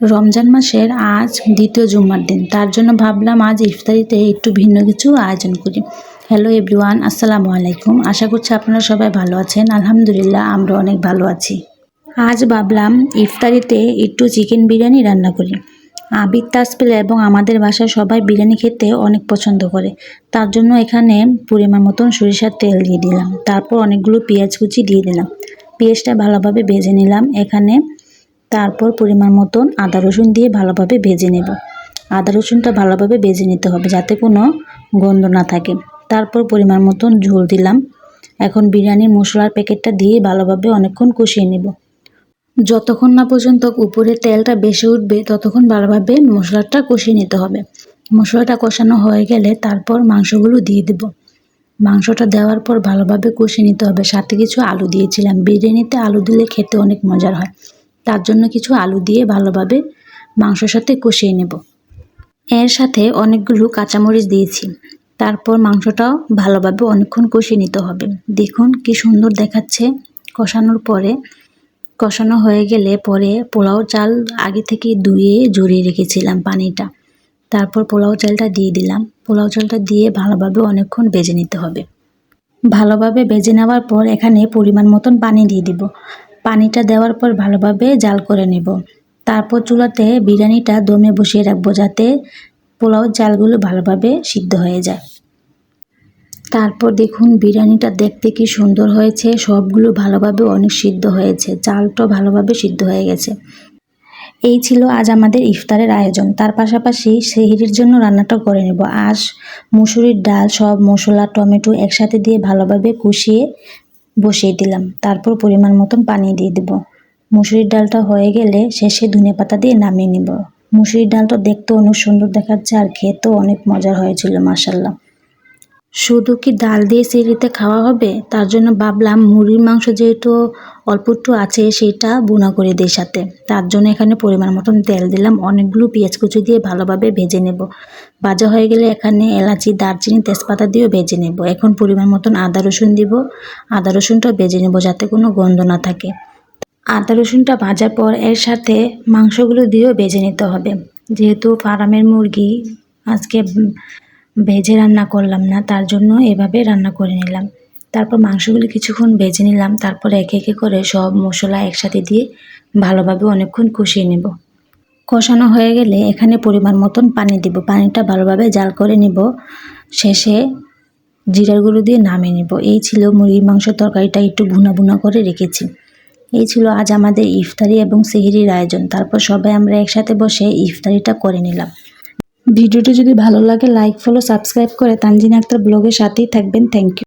রমজান মাসের আজ দ্বিতীয় জুম্মার দিন। তার জন্য ভাবলাম আজ ইফতারিতে একটু ভিন্ন কিছু আয়োজন করি। হ্যালো এভরিওয়ান আসসালামু আলাইকুম। আশা করছি আপনারা সবাই ভালো আছেন। আলহামদুলিল্লাহ, আমরা অনেক ভালো আছি। আজ ভাবলাম ইফতারিতে একটু চিকেন বিরিয়ানি রান্না করি। আবির তাসপিল এবং আমাদের বাসায় সবাই বিরিয়ানি খেতে অনেক পছন্দ করে। তার জন্য এখানে পরিমাণ মতন সরিষার তেল দিয়ে দিলাম। তারপর অনেকগুলো পেঁয়াজ কুচি দিয়ে দিলাম। পেঁয়াজটা ভালোভাবে ভেজে নিলাম। এখানে তারপর পরিমাণ মতন আদা রসুন দিয়ে ভালোভাবে ভেজে নেব। আদা রসুনটা ভালোভাবে ভেজে নিতে হবে যাতে কোনো গন্ধ না থাকে। তারপর পরিমাণ মতন ঝোল দিলাম। এখন বিরিয়ানির মশলার প্যাকেটটা দিয়ে ভালোভাবে অনেকক্ষণ কষিয়ে নেব। যতক্ষণ না পর্যন্ত উপরে তেলটা বেশি উঠবে, ততক্ষণ ভালোভাবে মশলাটা কষিয়ে নিতে হবে। মশলাটা কষানো হয়ে গেলে তারপর মাংসগুলো দিয়ে দেব। মাংসটা দেওয়ার পর ভালোভাবে কষিয়ে নিতে হবে। সাথে কিছু আলু দিয়েছিলাম। বিরিয়ানিতে আলু দিলে খেতে অনেক মজার হয়। তার জন্য কিছু আলু দিয়ে ভালোভাবে মাংসর সাথে কষিয়ে নেব। এর সাথে অনেকগুলো কাঁচামরিচ দিয়েছি। তারপর মাংসটাও ভালোভাবে অনেকক্ষণ কষিয়ে নিতে হবে। দেখুন কি সুন্দর দেখাচ্ছে। কষানোর পরে, কষানো হয়ে গেলে পরে পোলাও চাল আগে থেকে ধুয়ে জড়িয়ে রেখেছিলাম পানিটা। তারপর পোলাও চালটা দিয়ে দিলাম। পোলাও চালটা দিয়ে ভালোভাবে অনেকক্ষণ বেজে নিতে হবে। ভালোভাবে বেজে নেওয়ার পর এখানে পরিমাণ মতন পানি দিয়ে দিব। পানিটা দেওয়ার পর ভালোভাবে জাল করে নেব। তারপর চুলাতে বিরিয়ানিটা দমে বসিয়ে রাখব যাতে পোলাও চালগুলো ভালোভাবে সিদ্ধ হয়ে যায়। তারপর দেখুন বিরিয়ানিটা দেখতে কি সুন্দর হয়েছে। সবগুলো ভালোভাবে অনেক সিদ্ধ হয়েছে। চালটাও ভালোভাবে সিদ্ধ হয়ে গেছে। এই ছিল আজ আমাদের ইফতারের আয়োজন। তার পাশাপাশি সেহিরির জন্য রান্নাটা করে নেব। আজ মুসুরির ডাল, সব মশলা, টমেটো একসাথে দিয়ে ভালোভাবে কষিয়ে বসিয়ে দিলাম। তারপর পরিমাণ মতন পানি দিয়ে দেব। মুসুরির ডালটা হয়ে গেলে শেষে ধনে পাতা দিয়ে নামিয়ে নেব। মুসুরির ডালটা দেখতেও অনেক সুন্দর দেখাচ্ছে আর খেতেও অনেক মজার হয়েছিল মাসাল্লাহ শুধু কি ডাল দিয়ে সিঁড়িতে খাওয়া হবে? তার জন্য ভাবলাম মুরগির মাংস যেহেতু অল্প একটু আছে, সেটা বোনা করে দিই সাথে। তার জন্য এখানে পরিমাণ মতন তেল দিলাম। অনেকগুলো পেঁয়াজ কুচি দিয়ে ভালোভাবে ভেজে নেব। ভাজা হয়ে গেলে এখানে এলাচি, দারচিনি, তেজপাতা দিয়েও ভেজে নেব। এখন পরিমাণ মতন আদা, রসুন দিব। আদা, রসুনটা ভেজে নেব যাতে কোনো গন্ধ না থাকে। আদা, রসুনটা ভাজার পর এর সাথে মাংসগুলো দিয়েও ভেজে নিতে হবে। যেহেতু ফার্মের মুরগি, আজকে ভেজে রান্না করলাম না, তার জন্য এভাবে রান্না করে নিলাম। তারপর মাংসগুলি কিছুক্ষণ ভেজে নিলাম, তারপর একে একে করে সব মশলা একসাথে দিয়ে ভালোভাবে অনেকক্ষণ কষিয়ে নেব। কষানো হয়ে গেলে এখানে পরিমাণ মতন পানি দিব। পানিটা ভালোভাবে জাল করে নিব। শেষে জিরার গুঁড়ো দিয়ে নামিয়ে নেব। এই ছিল মুরগির মাংস তরকারিটা একটু ভুনা ভুনা করে রেখেছি। এই ছিল আজ আমাদের ইফতারি এবং সেহিরির আয়োজন। তারপর সবাই আমরা একসাথে বসে ইফতারিটা করে নিলাম। ভিডিওটি যদি ভালো লাগে লাইক ফলো সাবস্ক্রাইব করে তানজিনা আক্তার ব্লগের সাথেই থাকবেন। Thank you